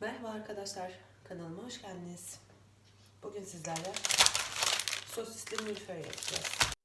Merhaba arkadaşlar, kanalıma hoş geldiniz. Bugün sizlerle sosisli milföy yapacağız.